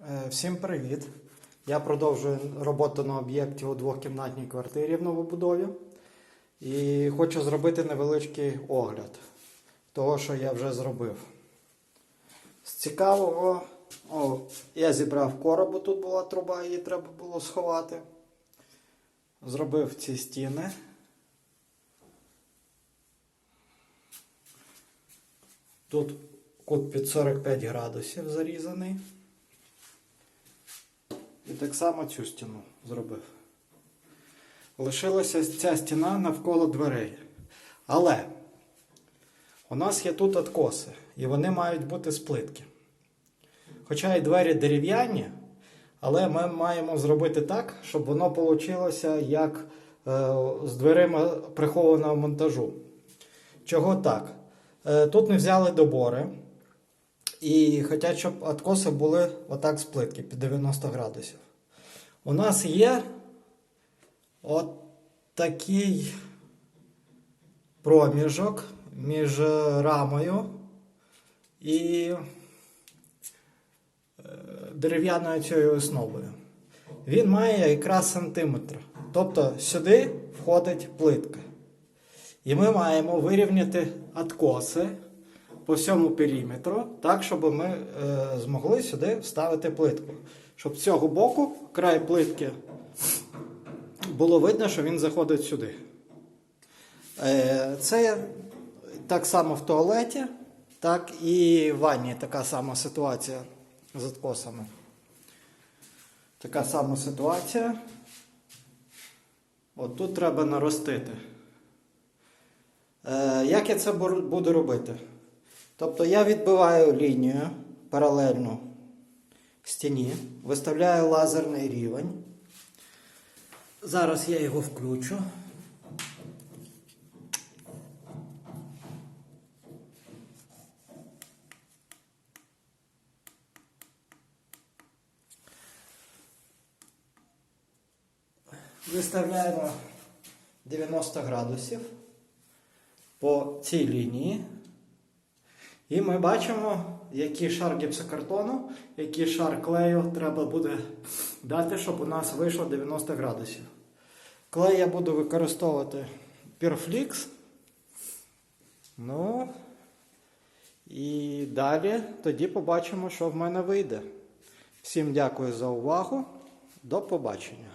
Е, Всім привіт! Я продовжую роботу на об'єкті у двохкімнатній квартирі в новобудові. І хочу зробити невеличкий огляд того, що я вже зробив. З цікавого, о, я зібрав коробу, тут була труба, її треба було сховати. Зробив ці стіни. Тут кут під 45 градусів зарізаний. Так само цю стіну зробив. Лишилася ця стіна навколо дверей. Але у нас є тут откоси, і вони мають бути з плитки. Хоча і двері дерев'яні, але ми маємо зробити так, щоб воно вийшло як е, з дверима прихованого монтажу. Чого так? Е, тут не взяли добори. І хочуть, щоб откоси були отак з плитки під 90 градусів. У нас є от такий проміжок між рамою і е, дерев'яною цією основою. Він має якраз сантиметр. Тобто сюди входить плитка. І ми маємо вирівняти откоси по всьому периметру, так, щоб ми е, змогли сюди вставити плитку. Щоб з цього боку край плитки було видно, що він заходить сюди. Е, це так само в туалеті, так і в ванні така сама ситуація з откосами. Така сама ситуація. От тут треба наростити. Е, як я це буду робити? Тобто я відбиваю лінію паралельну стіні, виставляю лазерний рівень. Зараз я його включу. Виставляємо 90 градусів по цій лінії. І ми бачимо, який шар гіпсокартону, який шар клею треба буде дати, щоб у нас вийшло 90 градусів. Клей я буду використовувати Pureflix. Ну, і далі тоді побачимо, що в мене вийде. Всім дякую за увагу. До побачення.